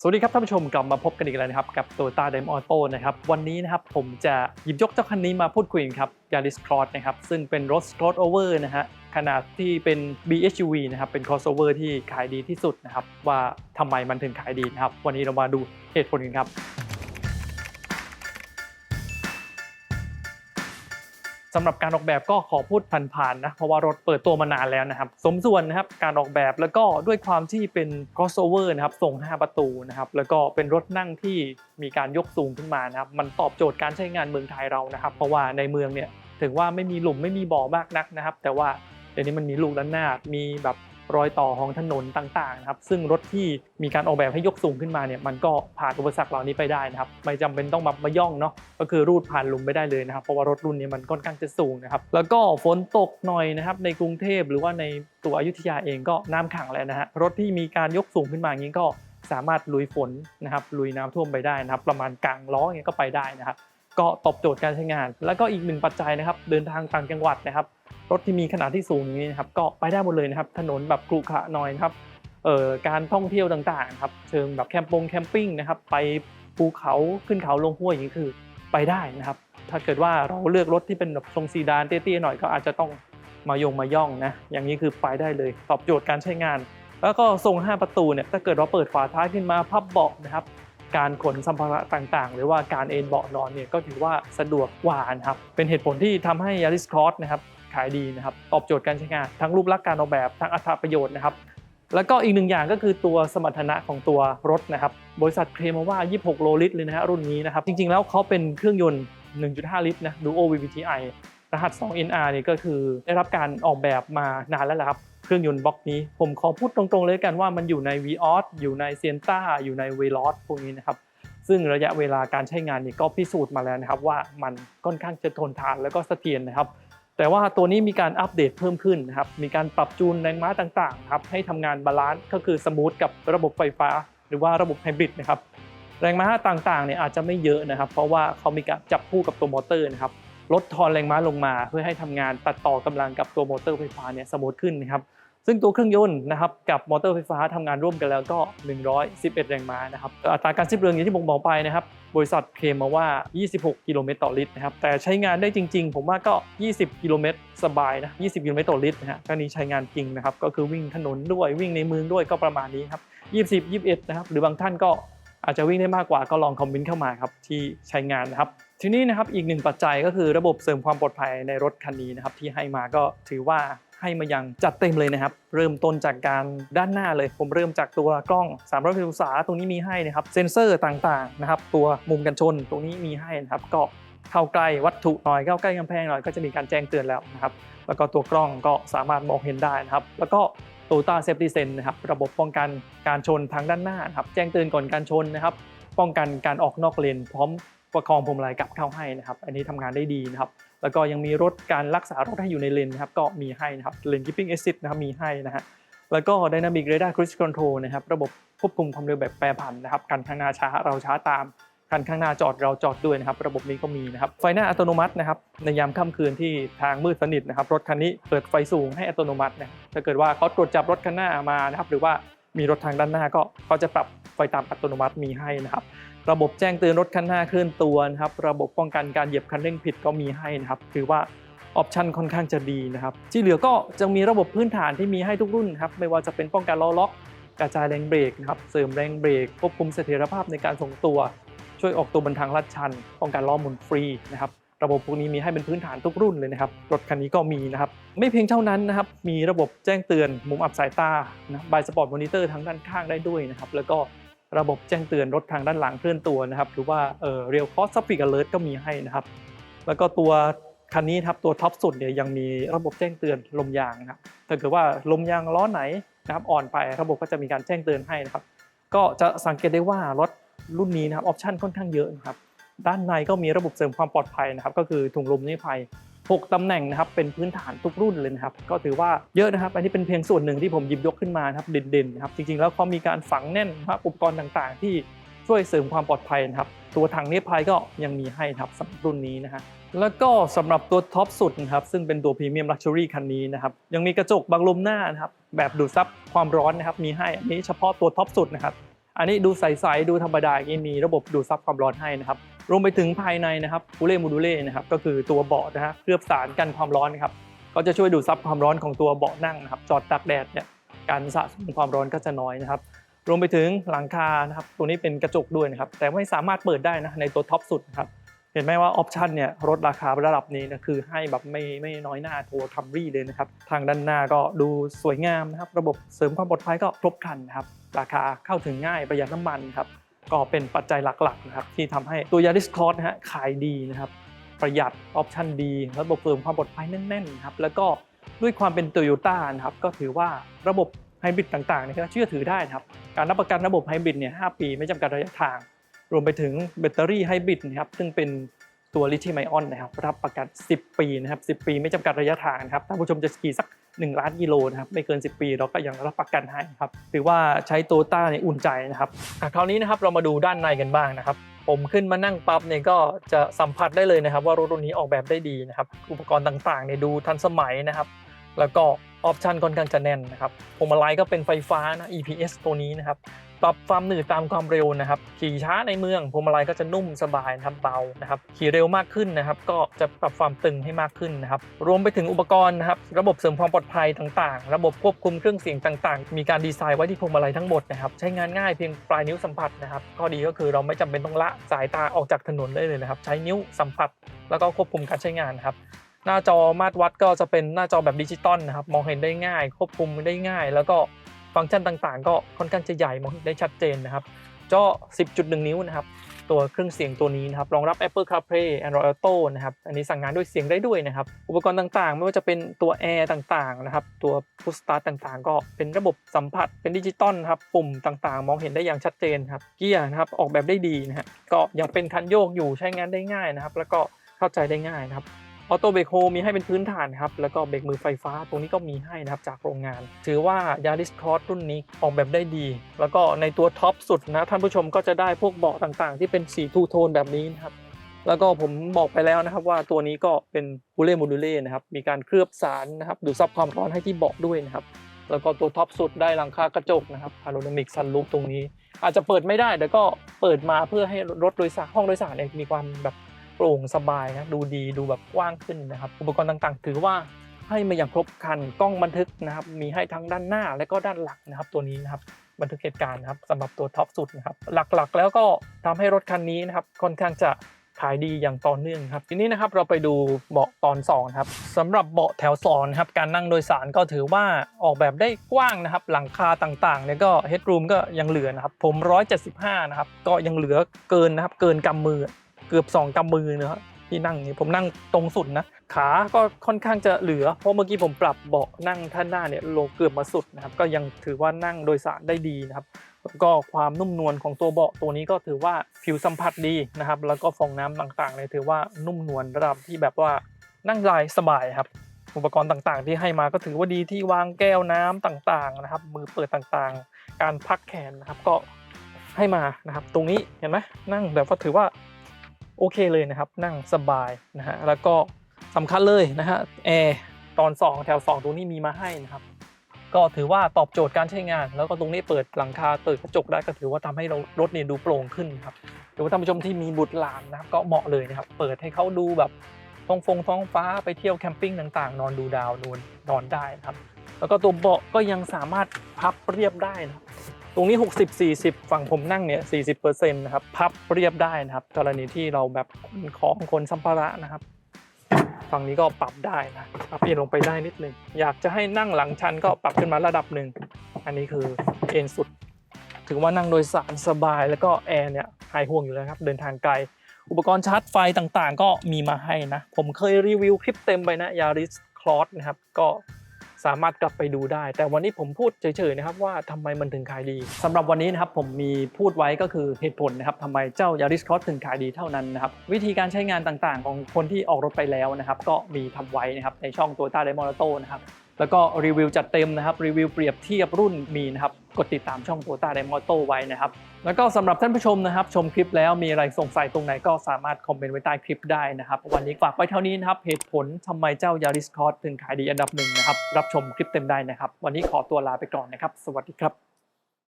สวัสดีครับท่านผู้ชมกลับมาพบกันอีกแล้วนะครับกับ Toyota d e m Auto นะครับวันนี้นะครับผมจะหยิบยกเจ้าคันนี้มาพูดคุยกันครับ Yaris Cross นะครับซึ่งเป็นรถ crossover นะฮะขนาดที่เป็น BHUV นะครับเป็น crossover ที่ขายดีที่สุดนะครับว่าทำไมมันถึงขายดีนะครับวันนี้เรามาดูเหตุผลกันครับ สำหรับการออกแบบก็ขอพูดผ่านๆนะเพราะว่ารถเปิดตัวมานานแล้วนะครับสมส่วนนะครับการออกแบบแล้วก็ด้วยความที่เป็น crossover นะครับส่ง 5 ประตูนะครับแล้วก็เป็นรถนั่งที่มีการยกสูงขึ้นมานะครับมันตอบโจทย์การใช้งานเมืองไทยเรานะครับ เพราะว่าในเมืองเนี่ยถึงว่าไม่มีหลุมไม่มีบ่อมากนักนะครับ แต่ว่าเดี๋ยวนี้มันมีลูกด้านหน้ามีแบบ รอยต่อของถนนต่างๆนะครับซึ่งรถที่มีการออกแบบให้ยกสูงขึ้นมาเนี่ยมันก็ผ่านอุปสรรคเหล่านี้ไปได้นะครับไม่จำเป็นต้องมามาย่องเนาะก็คือรูดผ่านหลุมไม่ได้เลยนะครับเพราะว่ารถรุ่นนี้มันค่อนข้างจะสูงนะครับแล้วก็ฝนตกหน่อยนะครับในกรุงเทพหรือว่าในตัวอยุธยาเองก็น้ำขังแล้วนะฮะรถที่มีการยกสูงขึ้นมาอย่างนี้ก็สามารถลุยฝนนะครับลุยน้ำท่วมไปได้นะครับประมาณกลางล้ออย่างนี้ก็ไปได้นะครับก็ตอบโจทย์การใช้งาน แล้วก็อีกหนึ่งปัจจัยนะครับเดินทางต่างจังหวัดนะครับ รถที่มีขนาดที่สูงอย่างนี้นะครับก็ไปได้หมดเลยนะครับ ถนนแบบกรุขระหน่อยนะครับเอ่อการท่องเที่ยวต่างๆครับเชิงแบบแคมปงแคมปิ้งนะครับไปภูเขาขึ้นเขาลงห้วยอย่างนี้คือไปได้นะครับ ถ้าเกิดว่าเราเลือกรถที่เป็นแบบทรงซีดานเตี้ยๆหน่อยก็อาจจะต้องมายงมาย่องนะอย่างนี้คือไปได้เลยตอบโจทย์การใช้งาน แล้วก็ทรง 5 ประตูเนี่ยถ้าเกิดว่าเปิดฝาท้ายขึ้นมาพับเบาะนะครับ การขนสัมภาระต่างๆ หรือว่าการเอนเบาะนอนเนี่ยก็ถือว่าสะดวกกว่านะครับเป็นเหตุผลที่ทำให้ Yaris Cross นะครับ ขายดีนะครับตอบโจทย์การใช้งาน ทั้งรูปลักษณ์การออกแบบทั้งอัตราประโยชน์นะครับแล้วก็อีกหนึ่งอย่างก็คือตัวสมรรถนะของตัวรถนะครับ บริษัทเคลมว่า 26 โลลิตรเลยนะฮะรุ่นนี้นะครับ จริงๆ แล้วเขาเป็นเครื่องยนต์ 1.5 ลิตรนะ Duo VVTi รหัส 2NR นี่ก็คือได้รับการออกแบบมานานแล้วละครับ เครื่องยนต์บล็อกนี้ ผมขอพูดตรงๆ เลยกันว่ามันอยู่ใน Vios อยู่ใน Sienna อยู่ใน Veloz พวกนี้นะครับ ซึ่งระยะเวลาการใช้งานนี่ก็พิสูจน์มาแล้วนะครับว่ามันค่อนข้างจะทนทานแล้วก็เสถียรนะครับ แต่ว่าตัวนี้มีการอัปเดตเพิ่มขึ้นนะครับ มีการปรับจูนแรงม้าต่างๆครับให้ทำงานบาลานซ์ก็คือสมูทกับระบบไฟฟ้า หรือว่าระบบไฮบริดนะครับแรงม้าต่างๆเนี่ยอาจจะไม่เยอะนะครับ เพราะว่าเขามีการจับคู่กับตัวมอเตอร์นะครับลดทอนแรงม้าลงมา เพื่อให้ทำงานตัดต่อกำลังกับตัวมอเตอร์ไฟฟ้าเนี่ยสมูทขึ้นนะครับ ซึ่งตัวเครื่องยนต์นะครับกับมอเตอร์ไฟฟ้าทำงานร่วมกันแล้วก็ 111 แรงม้านะครับอัตราการสิ้นเปลืองอย่างที่ผมบอกไปนะครับบริษัทเคลมมาว่า 26 กิโลเมตรต่อลิตรนะครับแต่ใช้งานได้จริง ๆ ผมว่าก็ 20 กิโลเมตรสบายนะ20 กิโลเมตรต่อลิตรนะฮะก็นี้ใช้งานจริงนะครับก็คือวิ่งถนนด้วยวิ่งในเมืองด้วยก็ประมาณนี้ครับ20 21 นะครับหรือบางท่านก็อาจจะวิ่งได้มากกว่าก็ลองคอมเมนต์เข้ามาครับที่ใช้งานนะครับทีนี้นะครับอีกหนึ่งปัจจัยก็คือระบบเสริมความปลอดภัยในรถคันนี้นะครับที่ให้มาก็ถือว่า ให้มาอย่างจัดเต็มเลยนะครับ เริ่มต้นจากการด้านหน้าเลย ผมเริ่มจากตัวกล้อง360องศาตรงนี้มีให้นะครับ เซ็นเซอร์ต่างๆนะครับ ตัวมุมกันชนตรงนี้มีให้นะครับก็เข้าใกล้วัตถุหน่อยเข้าใกล้กำแพงหน่อยก็จะมีการแจ้งเตือนแล้วนะครับ แล้วก็ตัวกล้องก็สามารถมองเห็นได้นะครับ แล้วก็โตต้าเซฟตี้เซนนะครับระบบป้องกันการชนทางด้านหน้านะครับ แจ้งเตือนก่อนการชนนะครับ ป้องกันการออกนอกเลน พร้อมประคองพวงมาลัยกลับเข้าให้นะครับ อันนี้ทำงานได้ดีนะครับ แล้วก็ยังมีรถการรักษารถให้อยู่ในเลนนะครับก็มีให้นะครับเลน keeping assist นะครับมีให้นะฮะแล้วก็ dynamic radar cruise control นะครับระบบควบคุมความเร็วแบบแปรผันนะครับคันข้างหน้าช้าเราช้าตามคันข้างหน้าจอดเราจอดด้วยนะครับ ระบบนี้ก็มีนะครับไฟหน้าอัตโนมัตินะครับในยามค่ำคืนที่ทางมืดสนิทนะครับ รถคันนี้เปิดไฟสูงให้อัตโนมัตินะถ้าเกิดว่าเขาตรวจจับรถคันหน้ามานะครับ หรือว่ามีรถทางด้านหน้าก็เขาจะปรับ ไฟตามอัตโนมัติมีให้นะครับ ระบบแจ้งเตือนรถคันหน้าเคลื่อนตัวนะครับ ระบบป้องกันการเหยียบคันเร่งผิดก็มีให้นะครับถือว่าออปชันค่อนข้างจะดีนะครับ ที่เหลือก็จะมีระบบพื้นฐานที่มีให้ทุกรุ่นครับ ไม่ว่าจะเป็นป้องกันล้อล็อก กระจายแรงเบรกนะครับ เสริมแรงเบรก ควบคุมเสถียรภาพในการทรงตัว ช่วยออกตัวบนทางลาดชัน ป้องกันล้อหมุนฟรีนะครับระบบพวกนี้มีให้เป็นพื้นฐานทุกรุ่นเลยนะครับ รถคันนี้ก็มีนะครับ ไม่เพียงเท่านั้นนะครับ มีระบบแจ้งเตือนมุมอับสายตานะบายสปอร์ตมอนิเตอร์ทางด้านข้างได้ด้วยนะครับ แล้วก็ ระบบแจ้งเตือนรถทางด้านหลังเคลื่อนตัวนะครับหรือว่าเอ่อเรียลคอสฟิกเลิร์ก็มีให้นะครับ แล้วก็ตัวคันนี้ครับตัวท็อปสุดเนี่ยยังมีระบบแจ้งเตือนลมยางนะครับถ้าเกิดว่าลมยางล้อไหนนะครับอ่อนไประบบก็จะมีการแจ้งเตือนให้นะครับ ก็จะสังเกตได้ว่ารถรุ่นนี้นะครับออปชันค่อนข้างเยอะนะครับด้านในก็มีระบบเสริมความปลอดภัยนะครับ ก็คือถุงลมนิรภัย 6 ตำแหน่งนะครับเป็นพื้นฐานทุกรุ่นเลยนะครับก็ถือว่าเยอะนะครับ อันนี้เป็นเพียงส่วนหนึ่งที่ผมหยิบยกขึ้นมานะครับเด่นๆนะครับจริงๆ แล้วเขามีการฝังแน่นนะครับอุปกรณ์ต่างๆ ที่ช่วยเสริมความปลอดภัยนะครับตัวถังนิรภัยก็ยังมีให้นะครับสำหรับรุ่นนี้นะฮะแล้วก็สำหรับตัวท็อปสุดนะครับซึ่งเป็นตัวพรีเมียมลักชัวรี่คันนี้นะครับยังมีกระจกบังลมหน้านะครับแบบดูดซับความร้อนนะครับมีให้อันนี้เฉพาะตัวท็อปสุดนะครับอันนี้ดูใสๆดูธรรมดาอย่างนี้มีระบบดูดซับความร้อนให้นะครับ รวมไปถึงภายในนะครับคูเล่โมดูเล่นะครับก็คือตัวเบาะนะฮะเคลือบสารกันความร้อนนะครับก็จะช่วยดูดซับความร้อนของตัวเบาะนั่งนะครับจอดตากแดดเนี่ยการสะสมความร้อนก็จะน้อยนะครับรวมไปถึงหลังคานะครับตัวนี้เป็นกระจกด้วยนะครับแต่ไม่สามารถเปิดได้นะในตัวท็อปสุดนะครับเห็นไหมว่าออปชันเนี่ยลดราคาระดับนี้นะคือให้แบบไม่ไม่น้อยหน้าตัวคัมรี่เลยนะครับทางด้านหน้าก็ดูสวยงามนะครับระบบเสริมความปลอดภัยก็ครบครันนะครับราคาเข้าถึงง่ายประหยัดน้ำมันครับ ก็เป็นปัจจัยหลักๆนะครับที่ทำให้ตัวยาริสคอร์นะฮะขายดีนะครับประหยัดออปชันดีระบบเสริมความปลอดภัยแน่นๆนะครับแล้วก็ด้วยความเป็นโตโยต้านะครับก็ถือว่าระบบไฮบริดต่างๆเนี่ยเชื่อถือได้นะครับการรับประกันระบบไฮบริดเนี่ย5ปีไม่จำกัดระยะทาง รวมไปถึงแบตเตอรี่ไฮบริดนะครับซึ่งเป็นตัวลิเธียมไอออนนะครับรับประกัน 10 ปีนะครับ10 ปีไม่จำกัดระยะทางนะครับถ้านผู้ชมจะขี่สัก 1 ล้านกิโลนะครับไม่เกิน 10 ปีเราก็ยังรับประกันให้ครับถือว่าใช้โตต้าเนี่ยอุ่นใจนะครับคราวนี้นะครับเรามาดูด้านในกันบ้างนะครับ ผมขึ้นมานั่งปั๊บเนี่ยก็จะสัมผัสได้เลยนะครับ ว่ารถรุ่นนี้ออกแบบได้ดีนะครับ อุปกรณ์ต่างๆเนี่ยดูทันสมัยนะครับ แล้วก็ออปชันค่อนข้างจะแน่นนะครับพวงมาลัยก็เป็นไฟฟ้านะ EPS ตัวนี้นะครับ ปรับความหนืดตามความเร็วนะครับ ขี่ช้าในเมืองพวงมาลัยก็จะนุ่มสบายนะครับเบานะครับ ขี่เร็วมากขึ้นนะครับ ก็จะปรับความตึงให้มากขึ้นนะครับ รวมไปถึงอุปกรณ์นะครับ ระบบเสริมความปลอดภัยต่างๆ ระบบควบคุมเครื่องเสียงต่างๆ มีการดีไซน์ไว้ที่พวงมาลัยทั้งหมดนะครับ ใช้งานง่ายเพียงปลายนิ้วสัมผัสนะครับ ข้อดีก็คือเราไม่จำเป็นต้องละสายตาออกจากถนนได้เลยนะครับ ใช้นิ้วสัมผัส แล้วก็ควบคุมการใช้งานนะครับ หน้าจอมาตรวัดก็จะเป็นหน้าจอแบบดิจิตอลนะครับ มองเห็นได้ง่าย ควบคุมได้ง่าย แล้วก็ฟังก์ชันต่างๆ ก็ค่อนข้างจะใหญ่มองเห็นได้ชัดเจนนะครับจอ 10.1 นิ้วนะครับ ตัวเครื่องเสียงตัวนี้นะครับรองรับ Apple CarPlay Android Auto นะครับ อันนี้สั่งงานด้วยเสียงได้ด้วยนะครับ อุปกรณ์ต่างๆ ไม่ว่าจะเป็นตัวแอร์ต่างๆนะครับ ตัว Push Start ต่างๆ ก็เป็นระบบสัมผัสเป็นดิจิตอลครับ ปุ่มต่างๆ มองเห็นได้อย่างชัดเจนครับ เกียร์นะครับ ออกแบบได้ดีนะฮะ ก็ยังเป็นคันโยกอยู่ใช้งานได้ง่ายนะครับ แล้วก็เข้าใจได้ง่ายนะครับ ออโต้เบรกโฮมีให้เป็นพื้นฐานครับ แล้วก็เบรกมือไฟฟ้าตรงนี้ก็มีให้นะครับจากโรงงาน ถือว่า Yaris Cross รุ่นนี้ออกแบบได้ดี แล้วก็ในตัวท็อปสุดนะท่านผู้ชมก็จะได้พวกเบาะต่างๆ ที่เป็นสีทูโทนแบบนี้นะครับแล้วก็ผมบอกไปแล้วนะครับว่าตัวนี้ก็เป็นบูเล่โมดูเล่นะครับมีการเคลือบสารนะครับดูดซับความร้อนให้ที่เบาะด้วยนะครับแล้วก็ตัวท็อปสุดได้หลังคากระจกนะครับพาโนรามิกซันรูฟตรงนี้ อาจจะเปิดไม่ได้แต่ก็เปิดมาเพื่อให้รถโดยสารห้องโดยสารเนี่ยมีความแบบ โปร่งสบายนะดูดีดูแบบกว้างขึ้นนะครับ อุปกรณ์ต่างๆ ถือว่าให้มาอย่างครบครันกล้องบันทึกนะครับ มีให้ทั้งด้านหน้าและก็ด้านหลังนะครับ ตัวนี้นะครับบันทึกเหตุการณ์นะครับสำหรับตัวท็อปสุดนะครับ หลักๆ แล้วก็ทำให้รถคันนี้นะครับค่อนข้างจะขายดีอย่างต่อเนื่องครับ ทีนี้นะครับเราไปดูเบาะตอน2ครับสำหรับเบาะแถว2นะครับการนั่งโดยสารก็ถือว่าออกแบบได้กว้างนะครับ หลังคาต่างๆเนี่ยก็เฮดรูมก็ยังเหลือนะครับ ผม 175 นะครับ ก็ยังเหลือเกินนะครับ เกินกำมือ เกือบ2กำมือนะครับที่นั่งนี่ผมนั่งตรงสุดนะ ขาก็ค่อนข้างจะเหลือ เพราะเมื่อกี้ผมปรับเบาะนั่งท่านหน้าเนี่ยลงเกือบมาสุดนะครับ ก็ยังถือว่านั่งโดยสารได้ดีนะครับก็ความนุ่มนวลของตัวเบาะตัวนี้ก็ถือว่าผิวสัมผัสดีนะครับ แล้วก็ฟองน้ำต่างๆเนี่ยถือว่านุ่มนวลระดับที่แบบว่านั่งสบายสบายครับ อุปกรณ์ต่างๆ ที่ให้มาก็ถือว่าดีที่วางแก้วน้ำต่างๆนะครับ มือเปิดต่างๆ การพักแขนนะครับก็ให้มานะครับ ตรงนี้เห็นไหมนั่งแบบว่าถือว่า โอเคเลยนะครับนั่งสบายนะฮะแล้วก็สำคัญเลยนะฮะแอร์ตอน 2 แถว 2 ตรงนี้มีมาให้นะครับ ก็ถือว่าตอบโจทย์การใช้งาน แล้วก็ตรงนี้เปิดหลังคาเปิดกระจกได้ก็ถือว่าทำให้เรารถเนี่ยดูโปร่งขึ้นครับหรือว่าท่านผู้ชมที่มีบุตรหลานนะครับก็เหมาะเลยนะครับ เปิดให้เขาดูแบบท้องฟงท้องฟ้าไปเที่ยวแคมปิ้งต่างๆ นอนดูดาวนอนนอนได้นะครับ แล้วก็ตัวเบาะก็ยังสามารถพับเรียบได้นะครับ ตรงนี้ 60 40 ฝั่งผมนั่งเนี่ย 40%นะครับ พับเรียบได้นะครับ กรณีที่เราแบบขนของคนสัมภาระนะครับ ฝั่งนี้ก็ปรับได้นะปรับเอ็นลงไปได้นิดนึง อยากจะให้นั่งหลังชันก็ปรับขึ้นมาระดับหนึ่ง อันนี้คือเอ็นสุด ถือว่านั่งโดยสารสบายแล้วก็แอร์เนี่ยหายห่วงอยู่แล้วครับ เดินทางไกล อุปกรณ์ชาร์จไฟต่างๆ ก็มีมาให้นะ ผมเคยรีวิวคลิปเต็มไปนะ Yaris Cross นะครับ ก็ สามารถกลับไปดูได้ แต่วันนี้ผมพูดเฉยๆนะครับว่าทำไมมันถึงขายดีสำหรับวันนี้นะครับผมมีพูดไว้ก็คือเหตุผลนะครับทำไมเจ้ายาริสคอสถึงขายดีเท่านั้นนะครับวิธีการใช้งานต่างๆ ของคนที่ออกรถไปแล้วนะครับก็มีทำไว้นะครับในช่อง Toyota d e m o n a t o นะครับ แล้วก็รีวิวจัดเต็มนะครับ รีวิวเปรียบเทียบรุ่นมีนะครับ กดติดตามช่อง t o y o t a d e m o t o ไว้นะครับ แล้วก็สำหรับท่านผู้ชมนะครับ ชมคลิปแล้วมีอะไรสงสัยตรงไหนก็สามารถคอมเมนต์ไว้ใต้คลิปได้นะครับ วันนี้ฝากไว้เท่านี้นะครับเหตุผลทำไมเจ้ายาริสคอร์ดถึงขายดีอันดับหนึ่งนะครับ รับชมคลิปเต็มได้นะครับ วันนี้ขอตัวลาไปก่อนนะครับ สวัสดีครับ